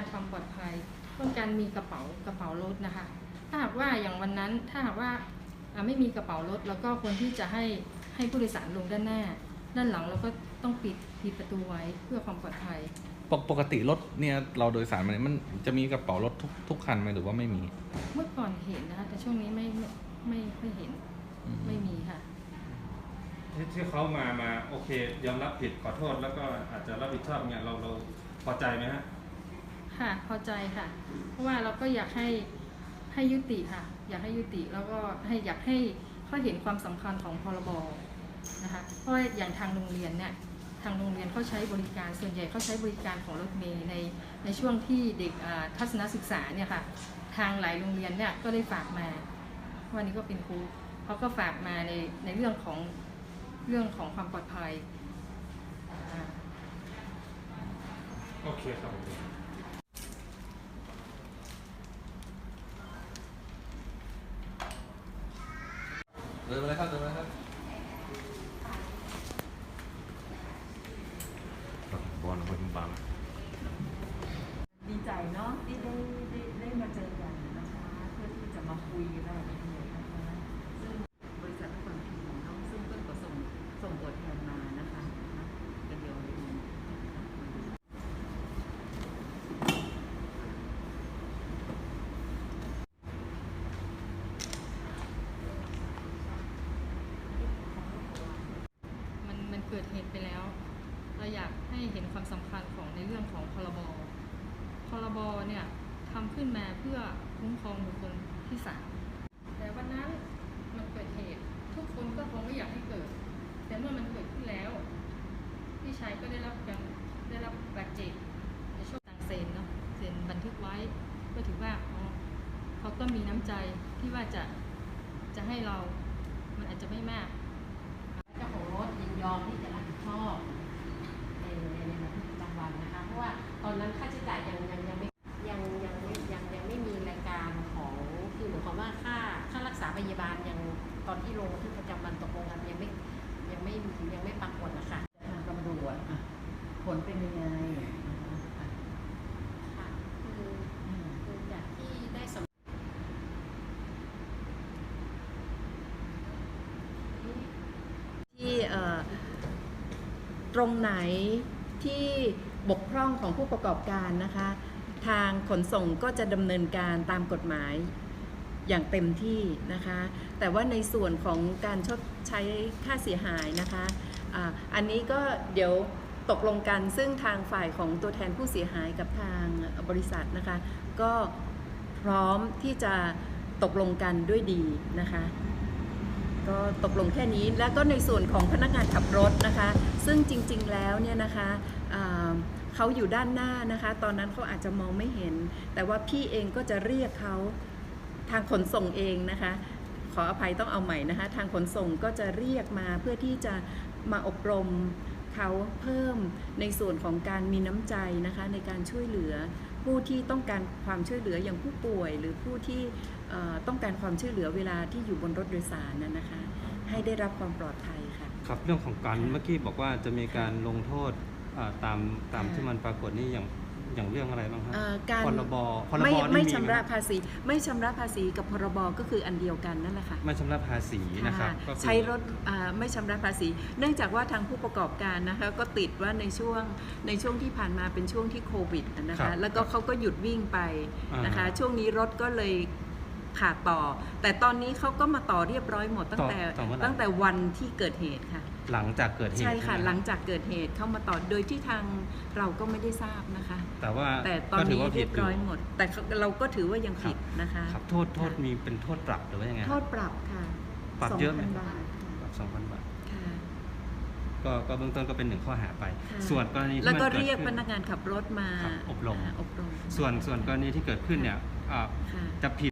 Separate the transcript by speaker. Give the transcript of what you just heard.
Speaker 1: การความปลอดภัยต้องการมีกระเป๋ากระเป๋ารถนะคะ ถ้าหากว่าอย่างวันนั้นถ้าหากว่าอ่าไม่มีกระเป๋ารถ แล้วก็ควรที่จะให้ให้ผู้โดยสารลงด้านหน้า ด้านหลังเราก็ต้องปิดปิดประตูไว้เพื่อความปลอดภัย
Speaker 2: ปกปกติรถเนี่ยเราโดยสารมาเนี่ยมันจะมีกระเป๋ารถทุกทุกคันไหมหรือว่าไม่มี
Speaker 1: เมื่อก่อนเห็นนะคะแต่ช่วงนี้ไม่ไม่ไม่ไม่เห็น
Speaker 2: อืม
Speaker 1: ไม่มีค่ะ
Speaker 3: ที่ที่เขามามาโอเค ยอมรับผิดขอโทษแล้วก็อาจจะรับผิดชอบเนี่ยเราเราพอใจไหมฮะ
Speaker 1: ค่ะพอใจค่ะ เพราะว่าเราก็อยากให้ให้ยุติค่ะ อยากให้ยุติแล้วก็ให้อยากให้เขาเห็นความสำคัญของพรบนะคะเพราะอย่างทางโรงเรียนเนี่ยทางโรงเรียนเขาใช้บริการส่วนใหญ่เขาใช้บริการของรถเมล์ในในช่วงที่เด็กทัศนศึกษาเนี่ยค่ะทางหลายโรงเรียนเนี่ยก็ได้ฝากมา วันนี้ก็เป็นครูเขาก็ฝากมาในในเรื่องของเรื่องของความปลอดภัย
Speaker 3: โอเคครับ
Speaker 2: เดินมาเลยครับเดินมาเลยครับบอลคนบัง
Speaker 4: ดีใจเนาะที่ได้ได้ได้มาเจอกันนะคะ เพื่อที่จะมาคุยรายละเอียดนะคะซึ่งบริษัทนครพิมพ์ของน้องซึ่งเพิ่งก็ส่งส่งตัวแทนมานะคะนะเป็นเดียวเลย
Speaker 1: มันมันเกิดเหตุไปแล้ว เราอยากให็นความสำคัญของในเรื่องของพรบพรบเนี่ยทำขึ้นมาเพื่อคุ้มครองบุคคลที่สามแต่วันนั้นมันเกิดเหตุ ทุกคนก็คงไม่อยากให้เกิด แต่เมื่อมันเกิดขึ้นแล้ว พี่ชายก็ได้รับการได้รับบาดเจ็บในช่วงต่างเซ็นเนาะเซ็นบันทึกไว้ก็ถือว่าเขาก็มีน้ำใจที่ว่าจะจะให้เรา มันอาจจะไม่มาก
Speaker 4: พยาบาลยังตอนที่ลงบันทึกประจำวันตกลงกันยังไม่ยังไม่ยังไม่ปรากฏนะคะทางตำรวจอะผลเป็นยังไงคะ
Speaker 5: ค่ะคือคือจากที่ได้สำ
Speaker 4: ที่เอ่อตรงไหนที่บกพร่องของผู้ประกอบการนะคะ ทางขนส่งก็จะดำเนินการตามกฎหมาย อย่างเต็มที่นะคะ แต่ว่าในส่วนของการชดใช้ค่าเสียหายนะคะอ่าอันนี้ก็เดี๋ยวตกลงกันซึ่งทางฝ่ายของตัวแทนผู้เสียหายกับทางบริษัทนะคะ ก็พร้อมที่จะตกลงกันด้วยดีนะคะก็ตกลงแค่นี้แล้วก็ในส่วนของพนักงานขับรถนะคะ ซึ่งจริงๆแล้วเนี่ยนะคะเขาอยู่ด้านหน้านะคะ ตอนนั้นเขาอาจจะมองไม่เห็น แต่ว่าพี่เองก็จะเรียกเขา ทางขนส่งเองนะคะ ขออภัยต้องเอาใหม่นะคะ ทางขนส่งก็จะเรียกมาเพื่อที่จะมาอบรมเขาเพิ่มในส่วนของการมีน้ำใจนะคะในการช่วยเหลือผู้ที่ต้องการความช่วยเหลืออย่างผู้ป่วย หรือผู้ที่เอ่อต้องการความช่วยเหลือเวลาที่อยู่บนรถโดยสารนะนะคะ ให้ได้รับความปลอดภัยค่ะ
Speaker 6: ครับเรื่องของการ
Speaker 4: ค่ะ
Speaker 6: เมื่อกี้บอกว่าจะมีการลงโทษอ่าตามตาม
Speaker 4: ค่ะ
Speaker 6: ที่มันปรากฏนี่อย่าง อย่างเรื่องอะไรบ้างครับ
Speaker 4: เอ่อการ
Speaker 6: พรบพรบ
Speaker 4: ไม่
Speaker 6: นี่
Speaker 4: ไม่
Speaker 6: มี
Speaker 4: ชำ
Speaker 6: ไหม
Speaker 4: ระภาษี ไม่ชำระภาษีกับพรบก็คืออันเดียวกันนั่นแหละค่ะ
Speaker 6: ไม่ชำระภาษีนะครับ
Speaker 4: ค่ะ
Speaker 6: ก็คือ
Speaker 4: ใช้รถอ่าไม่ชำระภาษี เนื่องจากว่าทางผู้ประกอบการนะคะก็ติดว่าในช่วงในช่วงที่ผ่านมาเป็นช่วงที่โควิดนะ
Speaker 6: ครั
Speaker 4: คะ
Speaker 6: บ
Speaker 4: แล้วก็เขาก็หยุดวิ่งไปนะคะ
Speaker 6: อ่า
Speaker 4: ช่วงนี้รถก็เลยขาดต่อ แต่ตอนนี้เขาก็มาต่อเรียบร้อยหมดตั้งแต่
Speaker 6: ต่อเมื่อไหร่
Speaker 4: ตั้งแต่วันที่เกิดเหตุค่ะ
Speaker 6: หลังจากเกิดเหตุ
Speaker 4: ใช่ค่ะ
Speaker 6: ไหม
Speaker 4: หลังจากเกิดเหตุเข้ามาต่อโดยที่ทางเราก็ไม่ได้ทราบนะคะ
Speaker 6: แต่ว่า
Speaker 4: แต่ตอน
Speaker 6: ก็ถื
Speaker 4: นี้
Speaker 6: ว่า
Speaker 4: เรี
Speaker 6: ผิ
Speaker 4: ย
Speaker 6: ด
Speaker 4: บร้อยหมด แต่เราก็ถือว่ายังผิดนะคะ
Speaker 6: ครับโทษโทษมีเป็นโทษปรับหรือว่ายังไง
Speaker 4: โทษปรับค่ะ
Speaker 6: ปรับเยอะไหม
Speaker 4: 2,000บาท
Speaker 6: ปรับสองพันบาท
Speaker 4: ค่ะ
Speaker 6: ก็ก็เบื้องต้นก็เป็นหนึ่งข้อหาไป
Speaker 4: ค่ะ
Speaker 6: ส่วนกรณีที่
Speaker 4: แล้วก็
Speaker 6: มัน
Speaker 4: เรียก
Speaker 6: ขึ้
Speaker 4: พนักงานขับรถมา
Speaker 6: ครับอบรมา
Speaker 4: อบรม
Speaker 6: ส่วนส่วนกรณีที่เกิดขึ้นเนี่ยอ่า
Speaker 4: ค่ะ
Speaker 6: จะผิด